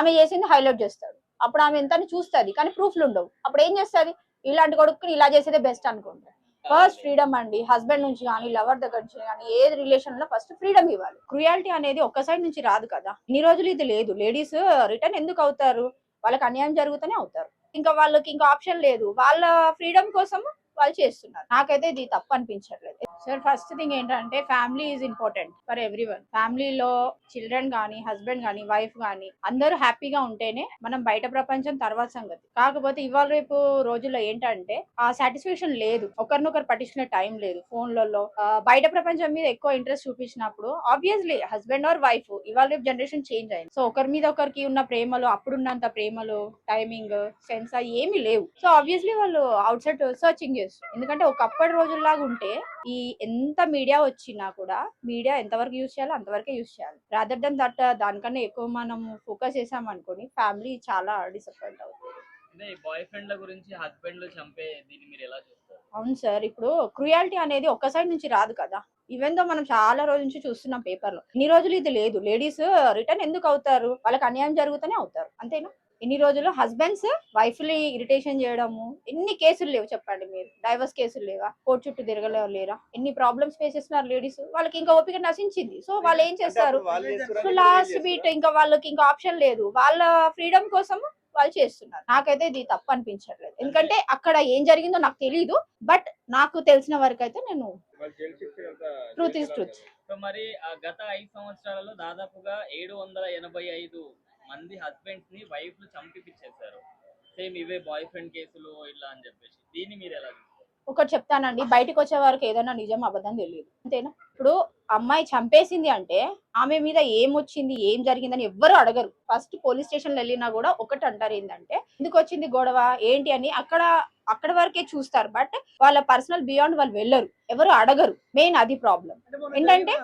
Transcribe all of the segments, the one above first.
ఆమె చేసింది హైలైట్ చేస్తాడు. అప్పుడు ఆమె ఎంత చూస్తుంది కానీ ప్రూఫ్లు ఉండవు. అప్పుడు ఏం చేస్తుంది? ఇలాంటి కొడుకుని ఇలా చేసేదే బెస్ట్ అనుకుంటారు ఫస్ట్ ఫ్రీడమ్ అండి. హస్బెండ్ నుంచి కానీ లవర్ దగ్గర నుంచి కానీ ఏ రిలేషన్లో ఫస్ట్ ఫ్రీడమ్ ఇవ్వాలి. క్రుయాలిటీ అనేది ఒక్క సైడ్ నుంచి రాదు కదా. ఇన్ని రోజులు ఇది లేదు. లేడీస్ రిటర్న్ uh, ఎందుకు అవుతారు? వాళ్ళకి అన్యాయం జరుగుతూనే అవుతారు. ఇంకా వాళ్ళకి ఇంకా ఆప్షన్ లేదు. వాళ్ళ ఫ్రీడమ్ కోసం వాళ్ళు చేస్తున్నారు. నాకైతే ఇది తప్పు అనిపించట్లేదు. సార్ ఫస్ట్ థింగ్ ఏంటంటే family is important for every one ఫ్యామిలీలో చిల్డ్రన్ కానీ హస్బెండ్ కానీ వైఫ్ కానీ అందరూ హ్యాపీగా ఉంటేనే మనం బయట ప్రపంచం తర్వాత సంగతి. కాకపోతే ఇవాళ రేపు రోజుల్లో ఏంటంటే ఆ సాటిస్ఫాక్షన్ లేదు. ఒకరినొకరు పట్టించుకునే టైం లేదు ఫోన్లలో. బయట ప్రపంచం మీద ఎక్కువ ఇంట్రెస్ట్ చూపించినప్పుడు ఆబ్వియస్లీ హస్బెండ్ ఆర్ వైఫ్ ఇవాళ రేపు జనరేషన్ చేంజ్ అయింది. సో ఒకరి మీద ఒకరికి ఉన్న ప్రేమలు అప్పుడున్నంత ప్రేమలు టైమింగ్ సెన్స్ ఏమీ లేవు. సో ఆబ్వియస్లీ వాళ్ళు అవుట్ సైడ్ సర్చింగ్ చేస్తారు. ఎందుకంటే ఒకప్పటి రోజుల్లాగా ఉంటే ఈ ఎంత మీడియా వచ్చినా కూడా మీడియా ఎంతవరకు యూజ్ చేయాలో అంతవరకే యూజ్ చేయాలి. రాదర్ దన్ దట్ దానికన్నా ఎక్కువ మనం ఫోకస్ చేసాం అనుకోని ఫ్యామిలీ చాలా డిసప్పాయింట్ అవుతుంది. బాయ్ ఫ్రెండ్ల గురించి హస్బెండ్లు చంపే దీన్ని మీరు ఎలా చూస్తారు? అవును సార్ ఇప్పుడు క్రుయాలిటీ అనేది ఒక్క సైడ్ నుంచి రాదు కదా. ఈవెన్ దో మనం చాలా రోజుల నుంచి చూస్తున్నాం పేపర్లో. ఇన్ని రోజులు ఇది లేదు. లేడీస్ రిటర్న్ ఎందుకు అవుతారు? వాళ్ళకి అన్యాయం జరుగుతూనే అవుతారు. అంతేనా? ఇన్ని రోజులు హస్బెండ్స్ వైఫ్ని ఇరిటేషన్ చేయడము? ఎన్ని కేసులు లేవు చెప్పండి మీరు. డైవర్స్ కేసులు లేవా? కోర్టు చుట్టూ తిరగలేవు లేరా? ఎన్ని ప్రాబ్లమ్స్ ఫేస్ చేస్తున్నారు లేడీస్? వాళ్ళకి ఇంకా ఓపిక నశించింది. సో వాళ్ళు ఏం చేస్తారు? సో లాస్ట్ బీట్ ఇంకా వాళ్ళకి ఇంకా ఆప్షన్ లేదు. వాళ్ళ ఫ్రీడమ్ కోసం వాళ్ళు చేస్తున్నారు. నాకైతే ఇది తప్పు అనిపించట్లేదు. ఎందుకంటే అక్కడ ఏం జరిగిందో నాకు తెలియదు బట్ నాకు తెలిసిన వరకు అయితే నేను ట్రూత్ ఇస్ ట్రూత్ సో మరి ఆ గత ఐదు సంవత్సరాలలో దాదాపుగా ఏడు వందల ఎనభై ఐదు మంది హస్బెండ్స్ని వైఫ్లు చంపిపిచ్చేశారు సేమ్ ఇవే బాయ్ ఫ్రెండ్ కేసులు ఇట్లా అని చెప్పేసి. దీన్ని మీరు ఎలా చూస్తారు? ఒకటి చెప్తానండి. బయటకు వచ్చే వరకు ఏదైనా నిజం అబద్ధం తెలియదు. అంతేనా? ఇప్పుడు అమ్మాయి చంపేసింది అంటే ఆమె మీద ఏం వచ్చింది ఏం జరిగిందని ఎవ్వరు అడగరు. ఫస్ట్ పోలీస్ స్టేషన్ వెళ్ళినా కూడా ఒకటి అంటారు ఏంటంటే ఎందుకు వచ్చింది గొడవ ఏంటి అని అక్కడ అక్కడ వరకే చూస్తారు. బట్ వాళ్ళ పర్సనల్ బియాండ్ వాళ్ళు వెళ్ళరు. ఎవరు అడగరు. మెయిన్ అది ప్రాబ్లం ఏంటంటే?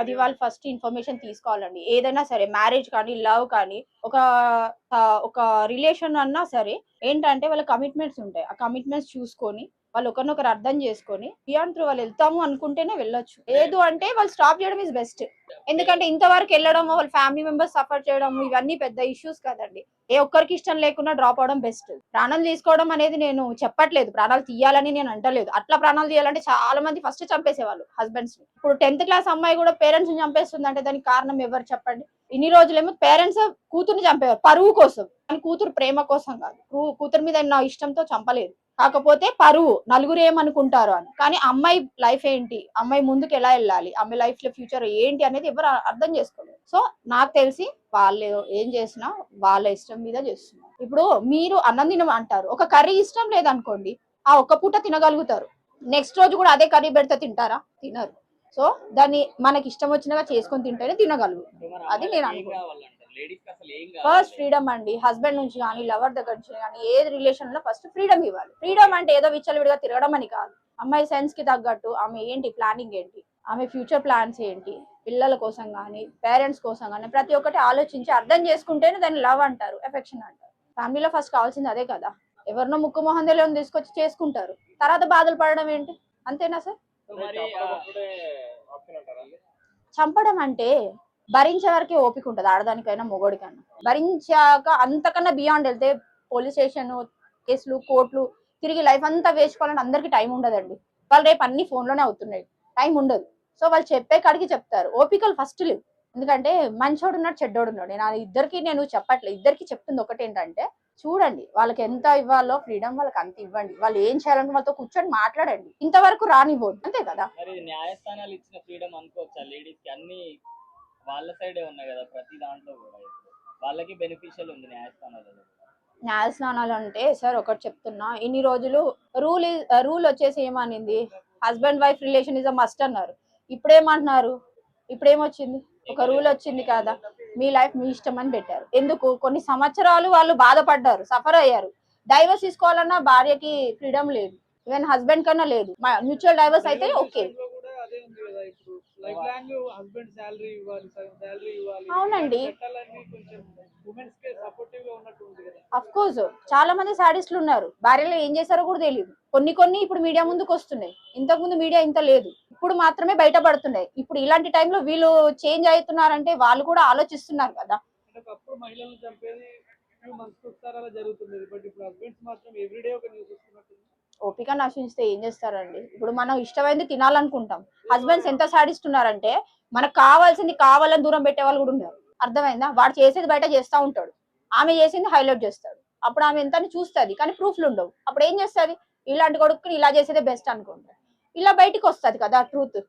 అది. వాళ్ళు ఫస్ట్ ఇన్ఫర్మేషన్ తీసుకోవాలండి. ఏదైనా సరే మ్యారేజ్ కానీ లవ్ కానీ ఒక ఒక రిలేషన్ అన్నా సరే ఏంటంటే వాళ్ళ కమిట్మెంట్స్ ఉంటాయి. ఆ కమిట్మెంట్స్ చూసుకొని వాళ్ళు ఒకరినొకరు అర్థం చేసుకొని బియాండ్ త్రూ వాళ్ళు వెళ్తాము అనుకుంటేనే వెళ్ళొచ్చు. లేదు అంటే వాళ్ళు స్టాప్ చేయడం ఇస్ బెస్ట్ ఎందుకంటే ఇంతవరకు వెళ్ళడము వాళ్ళ ఫ్యామిలీ మెంబర్స్ సఫర్ చేయడము ఇవన్నీ పెద్ద ఇష్యూస్ కదండి. ఏ ఒక్కరికి ఇష్టం లేకుండా డ్రాప్ అవడం బెస్ట్. ప్రాణాలు తీసుకోవడం అనేది నేను చెప్పట్లేదు. ప్రాణాలు తీయాలని నేను అంటలేదు. అట్లా ప్రాణాలు తీయాలంటే చాలా మంది ఫస్ట్ చంపేసేవాళ్ళు హస్బెండ్స్ ఇప్పుడు టెన్త్ క్లాస్ అమ్మాయి కూడా పేరెంట్స్ని చంపేస్తుంది అంటే దానికి కారణం ఎవరు చెప్పండి? ఇన్ని రోజులేమో పేరెంట్స్ కూతుర్ని చంపేవారు. పరువు కోసం. కానీ కూతురు ప్రేమ కోసం కాదు. కూతురు మీద నా ఇష్టంతో చంపలేదు. కాకపోతే పరువు నలుగురు ఏమనుకుంటారు అని. కానీ అమ్మాయి లైఫ్ ఏంటి? అమ్మాయి ముందుకు ఎలా వెళ్ళాలి? అమ్మాయి లైఫ్లో ఫ్యూచర్ ఏంటి అనేది ఎవరు అర్థం చేసుకోలేదు. సో నాకు తెలిసి వాళ్ళు ఏం చేసినా వాళ్ళ ఇష్టం మీద చేస్తున్నారు. ఇప్పుడు మీరు అన్నం తినం అంటారు. ఒక కర్రీ ఇష్టం లేదనుకోండి ఆ ఒక్క పూట తినగలుగుతారు. నెక్స్ట్ రోజు కూడా అదే కర్రీ పెడితే తింటారా? తినరు. సో దాన్ని మనకి ఇష్టం వచ్చినగా చేసుకొని తింటేనే తినగలుగు అది నేను అనుకుంటున్నాను. లేడీస్ అసలు ఏం ఫస్ట్ ఫ్రీడమ్ అండి. హస్బెండ్ నుంచి కానీ లవర్ దగ్గర నుంచి కానీ ఏ రిలేషన్లో ఫస్ట్ ఫ్రీడమ్ ఇవ్వాలి. ఫ్రీడమ్ అంటే ఏదో విచ్చలవిడిగా తిరగడం అని కాదు. అమ్మాయి సెన్స్కి తగ్గట్టు ఆమె ఏంటి ప్లానింగ్ ఏంటి? ఆమె ఫ్యూచర్ ప్లాన్స్ ఏంటి? పిల్లల కోసం కానీ పేరెంట్స్ కోసం కానీ ప్రతి ఒక్కటి ఆలోచించి అర్థం చేసుకుంటేనే దాన్ని లవ్ అంటారు ఎఫెక్షన్ అంటారు. ఫ్యామిలీలో ఫస్ట్ కావాల్సింది అదే కదా. ఎవరినో ముక్కు మొహం తెలియని తీసుకొచ్చి చేసుకుంటారు. తర్వాత బాధలు పడడం ఏంటి? అంతేనా సార్? చంపడం అంటే భరించే వరకే ఓపిక ఉంటుంది ఆడదానికైనా మొగోడికైనా. భరించాక అంతకన్నా బియాండ్ వెళ్తే పోలీస్ స్టేషన్ కేసులు కోర్టులు తిరిగి లైఫ్ అంతా వేసుకోవాలంటే అందరికి టైం ఉండదండి. వాళ్ళు రేపు అన్ని ఫోన్లోనే అవుతున్నాయి. టైం ఉండదు. సో వాళ్ళు చెప్పే కాడికి చెప్తారు. ఓపికలు ఫస్ట్ లేవు. ఎందుకంటే మంచోడు ఉన్నాడు చెడ్డోడు ఉన్నాడు. నేను ఇద్దరికి నేను చెప్పట్లేదు. ఇద్దరికి చెప్తుంది ఒకటి ఏంటంటే చూడండి వాళ్ళకి ఎంత ఇవ్వాలో ఫ్రీడమ్ వాళ్ళకి అంత ఇవ్వండి. వాళ్ళు ఏం చేయాలంటే వాళ్ళతో కూర్చొని మాట్లాడండి. ఇంతవరకు రానివ్వదు అంతే కదా? న్యాయస్థానాలు ఇచ్చిన ఫ్రీడమ్ అనుకోవచ్చా? లేడీస్కి అన్ని వాళ్ళ సైడే ఉన్నాయి కదా ప్రతి దాంట్లో కూడా ఇప్పుడు. వాళ్ళకి బెనిఫిషియల్ ఉంది న్యాయస్థానాలలో న్యాయ స్నానాలు అంటే సార్ ఒకటి చెప్తున్నా ఇన్ని రోజులు రూల్ రూల్ వచ్చేసి ఏమనింది? Husband wife relation is a must అన్నారు. ఇప్పుడేమంటున్నారు? ఇప్పుడేమొచ్చింది? ఒక రూల్ వచ్చింది కదా మీ లైఫ్ మీ ఇష్టం అని పెట్టారు. ఎందుకు? కొన్ని సంవత్సరాలు వాళ్ళు బాధపడ్డారు సఫర్ అయ్యారు. డైవర్స్ తీసుకోవాలన్నా భార్యకి ఫ్రీడమ్ లేదు. ఈవెన్ హస్బెండ్ కన్నా లేదు. మ్యూచువల్ డైవర్స్ అయితే ఓకే. కదా. అఫ్ కోర్స్ చాలా మంది సాడిస్టులు ఉన్నారు. భార్యలు ఏం చేశారో కూడా తెలియదు కొన్ని కొన్ని ఇప్పుడు మీడియా ముందుకు వస్తున్నాయి. ఇంతకు ముందు మీడియా ఇంత లేదు. అప్పుడు మాత్రమే బయటపడుతున్నాయి. ఇప్పుడు ఇలాంటి టైంలో వీళ్ళు చేంజ్ అవుతున్నారంటే వాళ్ళు కూడా ఆలోచిస్తున్నారు కదా. మహిళలను చంపేది జరుగుతుంది బట్ ఇప్పుడు హస్బెండ్స్ మాత్రం ఎవ్రీడే ఒక న్యూస్ ఓపిక నశించితే ఏం చేస్తారండి? ఇప్పుడు మనం ఇష్టమైంది తినాలనుకుంటాం. హస్బెండ్స్ ఎంత సాడిస్తున్నారంటే మనకు కావాల్సింది కావాలని దూరం పెట్టే వాళ్ళు కూడా ఉన్నారు. అర్థమైందా? వాడు చేసేది బయట చేస్తా ఉంటాడు. ఆమె చేసింది హైలైట్ చేస్తాడు. అప్పుడు ఆమె ఎంత చూస్తుంది కానీ ప్రూఫ్లు ఉండవు. అప్పుడు ఏం చేస్తుంది? ఇలాంటి కొడుకుని ఇలా చేసేదే బెస్ట్ అనుకుంటారు ఇలా బయటికి వస్తుంది కదా ట్రూత్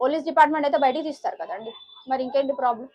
పోలీస్ డిపార్ట్మెంట్ అయితే బయటికి తీస్తారు కదండి. మరి ఇంకేంటి ప్రాబ్లం